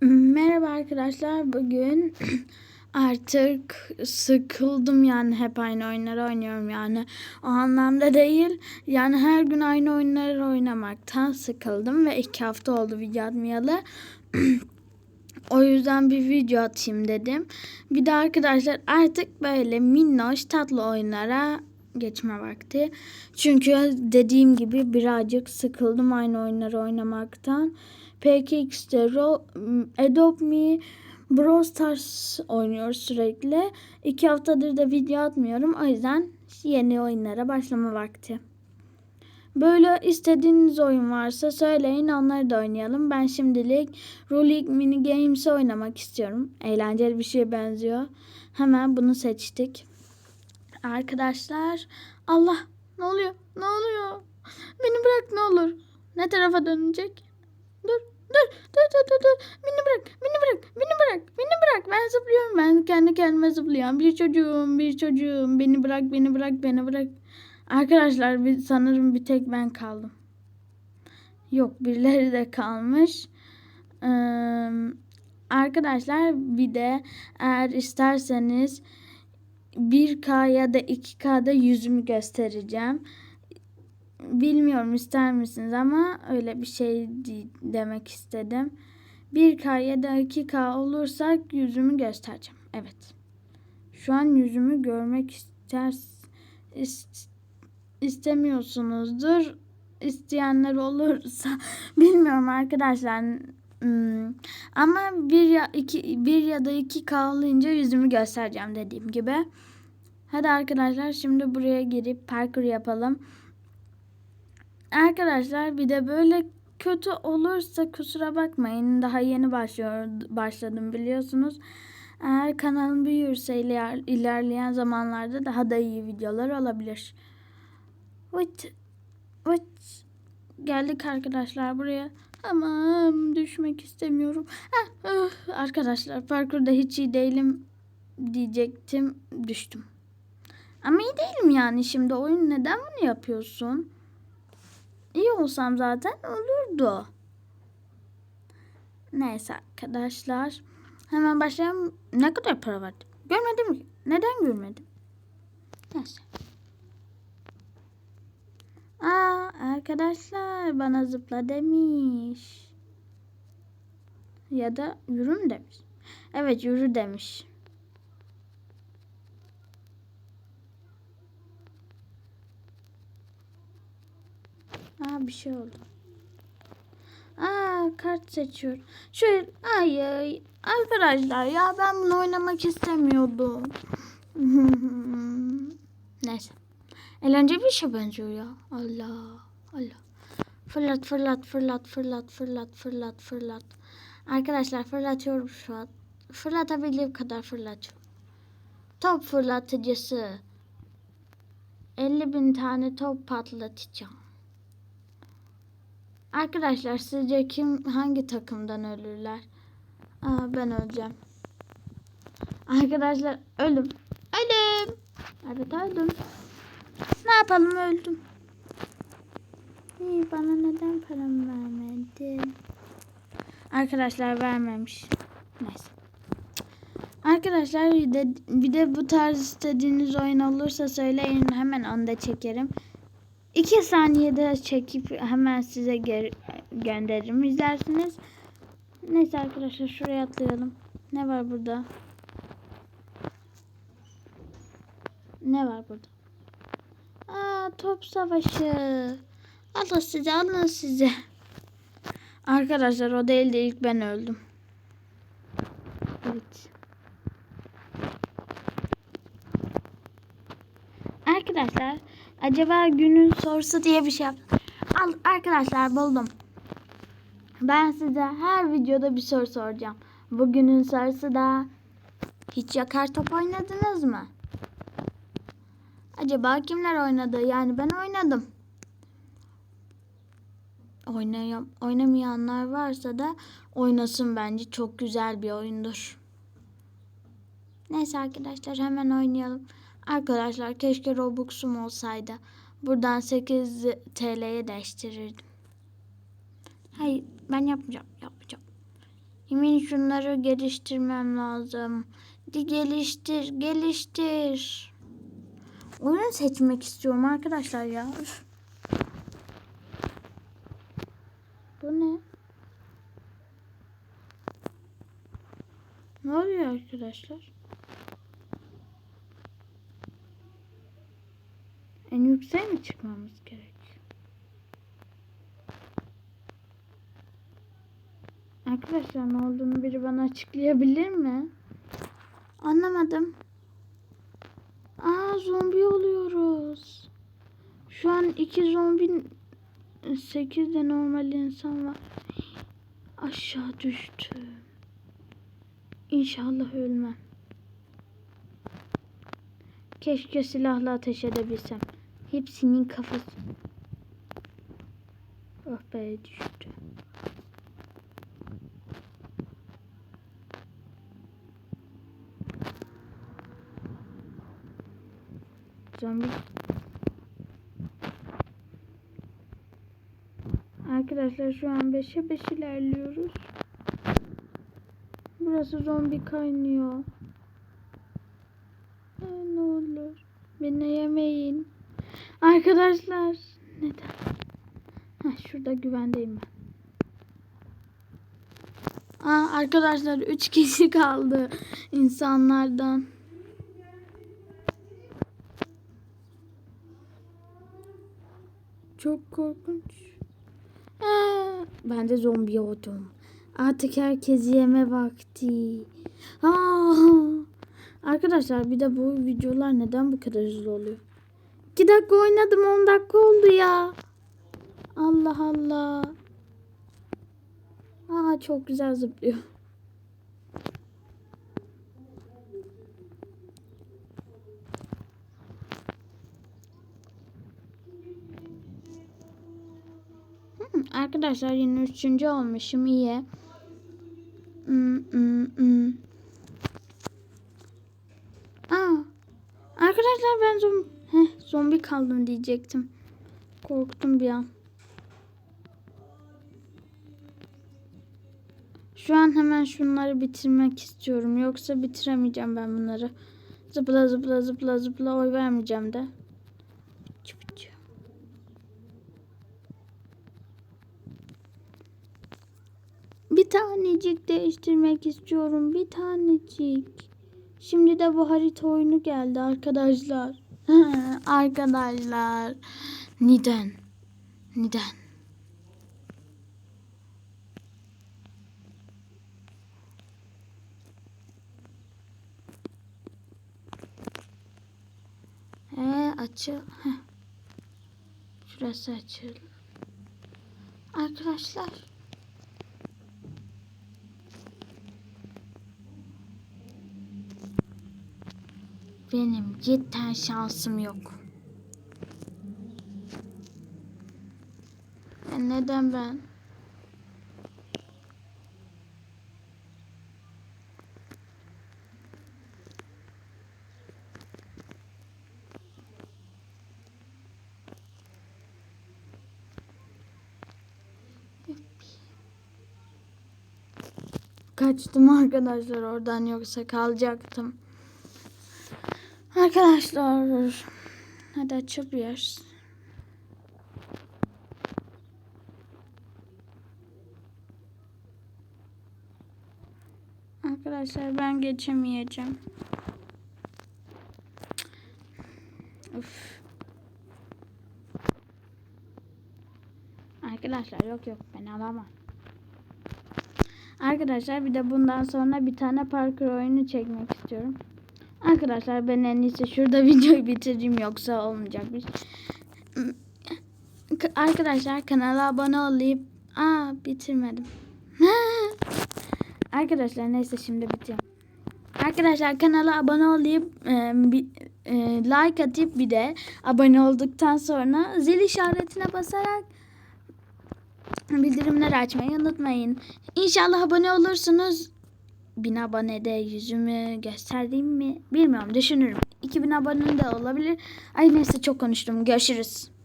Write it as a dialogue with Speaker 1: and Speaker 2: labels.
Speaker 1: Merhaba arkadaşlar. Bugün artık sıkıldım yani hep aynı oyunları oynuyorum yani. O anlamda değil. Yani her gün aynı oyunları oynamaktan sıkıldım ve iki hafta oldu video atmayalı. o yüzden bir video atayım dedim. Bir de arkadaşlar artık böyle minnoş tatlı oyunlara geçme vakti. Çünkü dediğim gibi birazcık sıkıldım aynı oyunları oynamaktan. PKX'de Adopt Me Brawl Stars oynuyoruz sürekli. İki haftadır da video atmıyorum. O yüzden yeni oyunlara başlama vakti. Böyle istediğiniz oyun varsa söyleyin onları da oynayalım. Ben şimdilik Rulik Mini Games oynamak istiyorum. Eğlenceli bir şeye benziyor. Hemen bunu seçtik. Arkadaşlar Allah ne oluyor? Ne oluyor? Beni bırak ne olur. Ne tarafa dönecek? Dur dur dur dur dur. Beni bırak beni bırak beni bırak beni bırak. Ben zıplıyorum ben kendi kendime zıplıyorum. Bir çocuğum bir çocuğum beni bırak beni bırak beni bırak. Arkadaşlar sanırım bir tek ben kaldım. Yok birileri de kalmış. Ee, arkadaşlar bir de eğer isterseniz 1K ya da 2K'da yüzümü göstereceğim. Bilmiyorum ister misiniz ama öyle bir şey demek istedim. 1K ya da 2K olursak yüzümü göstereceğim. Evet. Şu an yüzümü görmek ister ist, istemiyorsunuzdur. İsteyenler olursa bilmiyorum arkadaşlar. Hmm. Ama bir ya iki bir ya da iki K olunca yüzümü göstereceğim dediğim gibi. Hadi arkadaşlar şimdi buraya girip parkur yapalım. Arkadaşlar bir de böyle kötü olursa kusura bakmayın. Daha yeni başlıyor başladım biliyorsunuz. Eğer kanalım büyürse iler, ilerleyen zamanlarda daha da iyi videolar olabilir. Vıt, vıt. Geldik arkadaşlar buraya. Tamam düşmek istemiyorum. Heh, uh, arkadaşlar parkurda hiç iyi değilim diyecektim. Düştüm. Ama iyi değilim yani şimdi oyun neden bunu yapıyorsun? İyi olsam zaten olurdu. Neyse arkadaşlar. Hemen başlayalım. Ne kadar para verdi? Görmedim ki. Neden görmedim? Neyse. Aa arkadaşlar bana zıpla demiş. Ya da yürü mü demiş. Evet yürü demiş. Aa bir şey oldu. Aa kart seçiyor. Şöyle ay ay arkadaşlar ya ben bunu oynamak istemiyordum. Neyse. Eğlenceli bir şey benziyor ya. Allah Allah. Fırlat fırlat fırlat fırlat fırlat fırlat fırlat. Arkadaşlar fırlatıyorum şu an. Fırlatabildiğim kadar fırlatıyorum. Top fırlatıcısı. 50 bin tane top patlatacağım. Arkadaşlar sizce kim hangi takımdan ölürler? Aa, ben öleceğim. Arkadaşlar ölüm. Ölüm. Evet öldüm. Ne yapalım öldüm. İyi bana neden paramı vermedin? Arkadaşlar vermemiş. Neyse. Arkadaşlar bir de, bir de bu tarz istediğiniz oyun olursa söyleyin hemen onu da çekerim. İki saniyede çekip hemen size gönderirim. İzlersiniz. Neyse arkadaşlar şuraya atlayalım. Ne var burada? Ne var burada? Aa top savaşı. Allah size alın size. Arkadaşlar o değil de ilk ben öldüm. Evet. Arkadaşlar acaba günün sorusu diye bir şey yaptım. Arkadaşlar buldum. Ben size her videoda bir soru soracağım. Bugünün sorusu da hiç yakar top oynadınız mı? Acaba kimler oynadı? Yani ben oynadım. Oynayam oynamayanlar varsa da oynasın bence. Çok güzel bir oyundur. Neyse arkadaşlar hemen oynayalım. Arkadaşlar keşke Robux'um olsaydı. Buradan 8 TL'ye değiştirirdim. Hayır ben yapmayacağım. Yapmayacağım. Yemin şunları geliştirmem lazım. Di geliştir, geliştir. Oyun seçmek istiyorum arkadaşlar ya. Bu ne? Ne oluyor arkadaşlar? En yükseğe mi çıkmamız gerek? Arkadaşlar ne olduğunu biri bana açıklayabilir mi? Anlamadım. Aa zombi oluyoruz. Şu an iki zombi sekiz de normal insan var. Aşağı düştüm. İnşallah ölmem. Keşke silahla ateş edebilsem. Hepsinin kafası. Oh be düştü. Zombi. Arkadaşlar şu an 5'e 5 ilerliyoruz. Burası zombi kaynıyor. Ay, ne olur. Beni yemeyin. Arkadaşlar. Neden? Heh, şurada güvendeyim ben. Aa, arkadaşlar 3 kişi kaldı insanlardan. Çok korkunç. Aa, ben de zombi oldum. Artık herkes yeme vakti. Aa, arkadaşlar bir de bu videolar neden bu kadar hızlı oluyor? 2 dakika oynadım 10 dakika oldu ya. Allah Allah. Aa çok güzel zıplıyor. Hmm, Arkadaşlar yine üçüncü olmuşum iyi. Hmm, hmm, hmm. Aa, arkadaşlar ben zombi, Kaldım diyecektim. Korktum bir an. Şu an hemen şunları bitirmek istiyorum. Yoksa bitiremeyeceğim ben bunları. Zıpla zıpla zıpla zıpla oy vermeyeceğim de. Bir tanecik değiştirmek istiyorum. Bir tanecik. Şimdi de bu harita oyunu geldi arkadaşlar. Arkadaşlar. Neden? Neden? He açıl. Heh. Şurası açıl. Arkadaşlar. Benim cidden şansım yok. E neden ben? Kaçtım arkadaşlar oradan yoksa kalacaktım. Arkadaşlar hadi açılıyoruz. Arkadaşlar ben geçemeyeceğim. Uf. Arkadaşlar yok yok ben alamam. Arkadaşlar bir de bundan sonra bir tane parkur oyunu çekmek istiyorum. Arkadaşlar ben en iyisi şurada videoyu bitireyim yoksa olmayacak bir şey. Arkadaşlar kanala abone olup aa bitirmedim. Arkadaşlar neyse şimdi bitiyorum. Arkadaşlar kanala abone olup e, e, like atıp bir de abone olduktan sonra zil işaretine basarak bildirimleri açmayı unutmayın. İnşallah abone olursunuz. 1000 abonede yüzümü gösterdiğim mi bilmiyorum düşünürüm. 2000 abone de olabilir. Ay neyse çok konuştum. Görüşürüz.